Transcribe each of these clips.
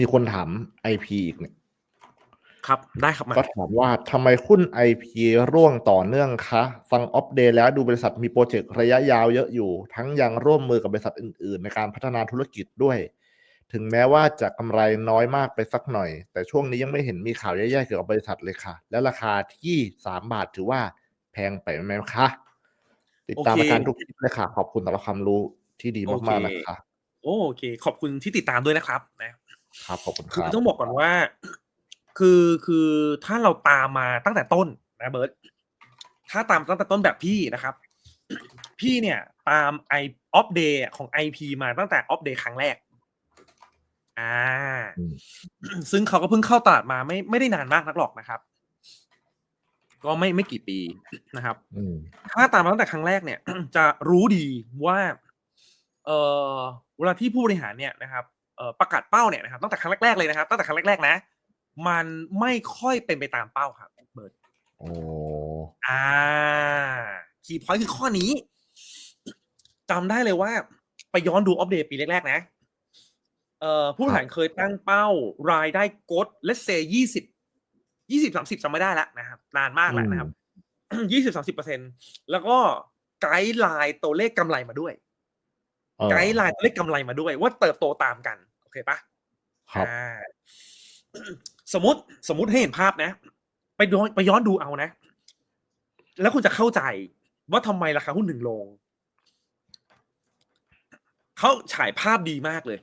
มีคนถาม IP อีกเนี่ยครับ ได้ครับมาก็ถามว่าทำไมหุ้น IP ร่วงต่อเนื่องคะ ฟังอัปเดตแล้วดูบริษัทมีโปรเจกต์ระยะยาวเยอะอยู่ ทั้งยังร่วมมือกับบริษัทอื่น ๆ ในการพัฒนาธุรกิจด้วย ถึงแม้ว่าจะกำไรน้อยมากไปสักหน่อย แต่ช่วงนี้ยังไม่เห็นมีข่าวแย่ๆเกี่ยวกับบริษัทเลยค่ะ และราคาที่สามบาทถือว่าแพงไปไหมคะ ติดตามโอเครายการทุกคลิปเลยค่ะ ขอบคุณสำหรับความรู้ที่ดีมากๆนะคะโอเค ขอบคุณที่ติดตามด้วยนะครับนะ ครับขอบคุณคคือรับต้องบอกก่อนว่า คือคือถ้าเราตามมาตั้งแต่ต้นนะเบิร์ตถ้าตามตั้งแต่ต้นแบบพี่นะครับ พี่เนี่ยตามไอออฟเดย์ของไอพีมาตั้งแต่ออฟเดย์ครั้งแรก อ่าอืมซึ่งเขาก็เพิ่งเข้าตลาดมาไม่ไม่ได้นานมากนักหรอกนะครับ ก็ไม่ไม่กี่ปีนะครับอืมถ้าตามมาตั้งแต่ครั้งแรกเนี่ย จะรู้ดีว่า เออเวลาที่ผู้บริหารเนี่ยนะครับเอ่อ ประกาศเป้าเนี่ยนะครับตั้งแต่ครั้งแรกๆเลยนะครับตั้งแต่ครั้งแรกๆนะ มันไม่ค่อยเป็นไปตามเป้าครับเบิร์ดโอ้อ่าคีย์พอยต์คือข้อนี้จำได้เลยว่า ไปย้อนดูอัปเดตปีแรกๆนะเอ่อผู้บริหารเคยตั้งเป้ารายได้กดเลสเซยี่สิบยี่สิบสามสิบจำไม่ได้แล้วนะครับ นานมากแล้วนะครับยี่สิบสามสิบเปอร์เซ็นแล้วก็ไกด์ไลน์ตัวเลขกำไรมาด้วยเออไกด์ไลน์ตัวเลขกำไรมาด้วย ว่าเติบโตตามกันโอ เคปะครับอ่าสมมติสมมติให้เห็นภาพนะ ไปย้อนไปย้อนดูเอานะ แล้วคุณจะเข้าใจว่าทำไมราคาหุ้นถึงลงเขาฉายภาพดีมากเลย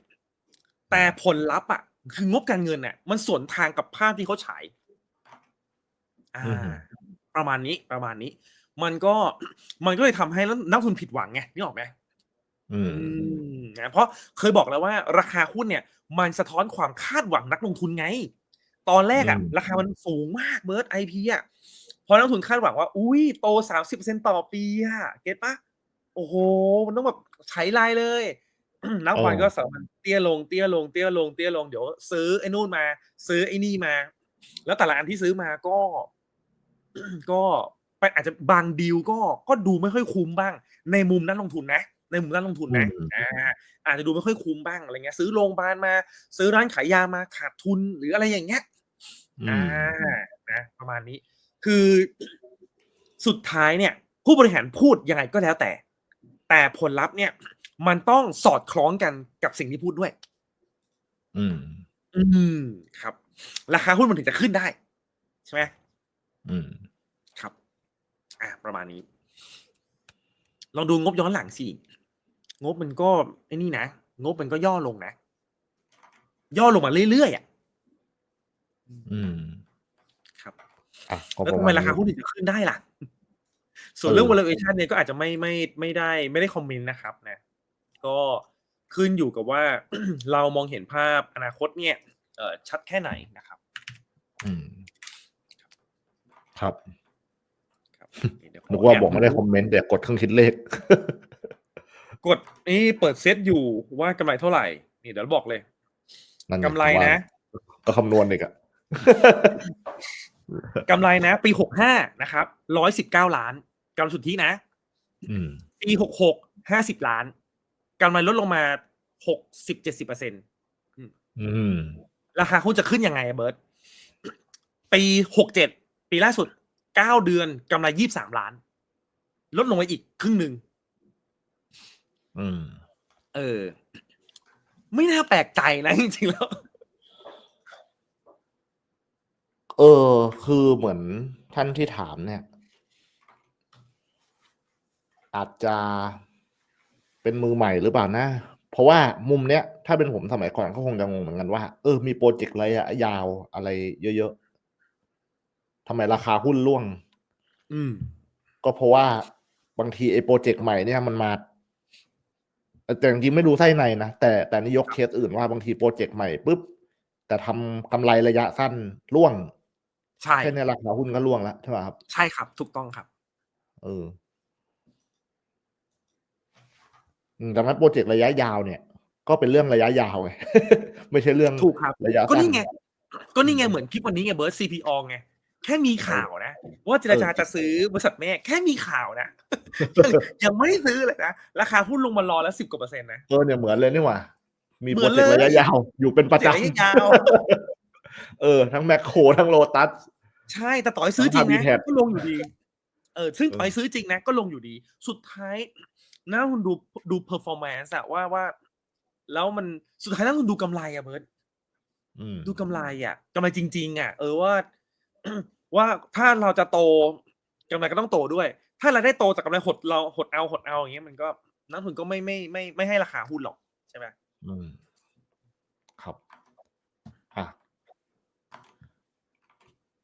แต่ผลลัพธ์อะ คืองบการเงินเนี่ยมันสวนทางกับภาพที่เขาฉาย อ่าอือฮึประมาณนี้ประมาณนี้ มันก็มันก็เลยทำให้นักลงทุนผิดหวังไงนี่ออกไหม อืมอืมนะเพราะเคยบอกแล้วว่าราคาหุ้นเนี่ย มันสะท้อนความคาดหวังนักลงทุนไง ตอนแรกอะราคามันสูงมากเบิร์ดไอพีอะพอนักลงทุนคาดหวังว่า อุ้ยโตสามสิบเปอร์เซ็นต่อปีอะเก็ตปะโอ้โห มันต้องแบบใช้ลายเลยนับวันก็สามารถเตี้ยลงเตี้ยลงเตี้ยลงเตี้ยลงเดี๋ยว ซื้อไอ้นู่นมา ซื้อไอ้นี่มา แล้วแต่ละอันที่ซื้อมาก็ ก็ไปอาจจะบางดีลก็ก็ดูไม่ค่อยคุ้มบ้าง ในมุมนักลงทุนนะ ในมุมนักลงทุนนะอืมอ่าอาจจะดูไม่ค่อยคุ้มบ้างอะไรเงี้ยซื้อโรงพยาบาลมา ซื้อร้านขายยามาขาดทุนหรืออะไรอย่างเงี้ยอือ่ามนะประมาณนี้ คือสุดท้ายเนี่ย ผู้บริหารพูดยังไงก็แล้วแต่ แต่ผลลัพธ์เนี่ย มันต้องสอดคล้องกันกับสิ่งที่พูดด้วย อืม อืมครับ ราคาหุ้นมันถึงจะขึ้นได้ ใช่ไหมอืมครับ อ่าประมาณนี้ ลองดูงบย้อนหลังสิ งบมันก็ไอ้นี่นะ งบมันก็ย่อลงนะ ย่อลงมาเรื่อยๆอะอืมครับอะก็แล้วปทำระไมมาณราคานี้หุ้นถึงจะขึ้นได้ล่ะ ส่วนเรื่องเออ valuation เนี่ยก็อาจจะไม่ไม่ไม่ได้ ไม่ได้คอมเมนต์นะครับ นะ ก็ขึ้นอยู่กับว่าเรามองเห็นภาพอนาคตเนี่ยเอ่อชัดแค่ไหนนะครับ อืม ครับครับเดี๋ยวขนึกว่าแบอกไม่ได้คอมเมนต์แต่กดเครื่องคิดเลข กดนี่เปิดเซตอยู่ว่ากำไรเท่าไหร่ นี่เดี๋ยวบอกเลยนั่นงกำไรนะว่าก็คำนวณอีกอะกำไรนะ ปีหกห้านะครับร้อยสิบเก้าล้านกำไรสุทธินะอืมปีหกหกห้าสิบล้านกำไรลดลงมาหกสิบเจ็ดสิบเปอร์เซ็นตอืมราคาหุ้นจะขึ้นยังไงอะเบิร์ตปีหกเจ็ดปีล่าสุดเก้าเดือนกำไรยี่สามล้าน ลดลงไปอีกครึ่งหนึ่ง อืม เออ ไม่น่าแปลกใจนะจริงๆแล้ว เออ คือเหมือนท่านที่ถามเนี่ย อาจจะเป็นมือใหม่หรือเปล่านะ เพราะว่ามุมเนี้ย ถ้าเป็นผมสมัยก่อนก็คงจะงงเหมือนกันว่า เออ มีโปรเจกต์ระยะยาวอะไรเยอะๆทำไมราคาหุ้นร่วง อืม ก็เพราะว่าบางทีไอ้โปรเจกต์ใหม่เนี่ยมันมา แต่จริงๆไม่ดูไส้ในนะแต่แต่นี่ยกเคสอื่นว่าบางทีโปรเจกต์ใหม่ปุ๊บแต่ทำกำไรระยะสั้นร่วง ใช่แค่เนี้ราคาหุ้นก็ร่วงแล้วใช่ป่ะครับ ใช่ครับ ถูกต้องครับ เอออืมแต่ว่าโปรเจกต์ระยะยาวเนี่ย ก็เป็นเรื่องระยะยาวไงไม่ใช่เรื่องถูกครับระยะก็สั้นนี่ไง ก็นี่ไงเหมือนคลิปวันนี้ไงเบิร์ด CPO ไงแค่มีข่าวนะ ว่าเจรจาเออจะซื้อบริษัทแม่ แค่มีข่าวนะ ยังยังไม่ได้ซื้อเลยนะ ราคาหุ้นลงมารอแล้วสิบกว่าเปอร์เซ็นต์นะเออเนี่ยเหมือนเลยนี่หว่า มีเหโปมืรอนเจกต์เลยระยะยาว อยู่เป็นประจระยะยาวำเออ ทั้งแมคโครทั้งโลตัส ใช่แต่ต่อยซื้อจริงทั้งนะ Habitat ก็ลงอยู่ดีเออซึ่งเออต่อยซื้อจริงนะ ก็ลงอยู่ดี สุดท้ายนักลงทุนดูดูเพอร์ฟอร์แมนซ์อะว่าว่าแล้วมันสุดท้ายนักลงทุนดูกำไรอะเบิร์ตอืมดูกำไรอะกำไรจริง ๆอะเออว่าว่าถ้าเราจะโตกำไรก็ต้องโตด้วย ถ้าเราได้โตจากกำไรหดเราหดเอาหดเอาอย่างเงี้ยมันก็นักทุนก็ไม่ไม่ไม่ไม่ให้ราคาหุ้นหรอกใช่ไหมอืม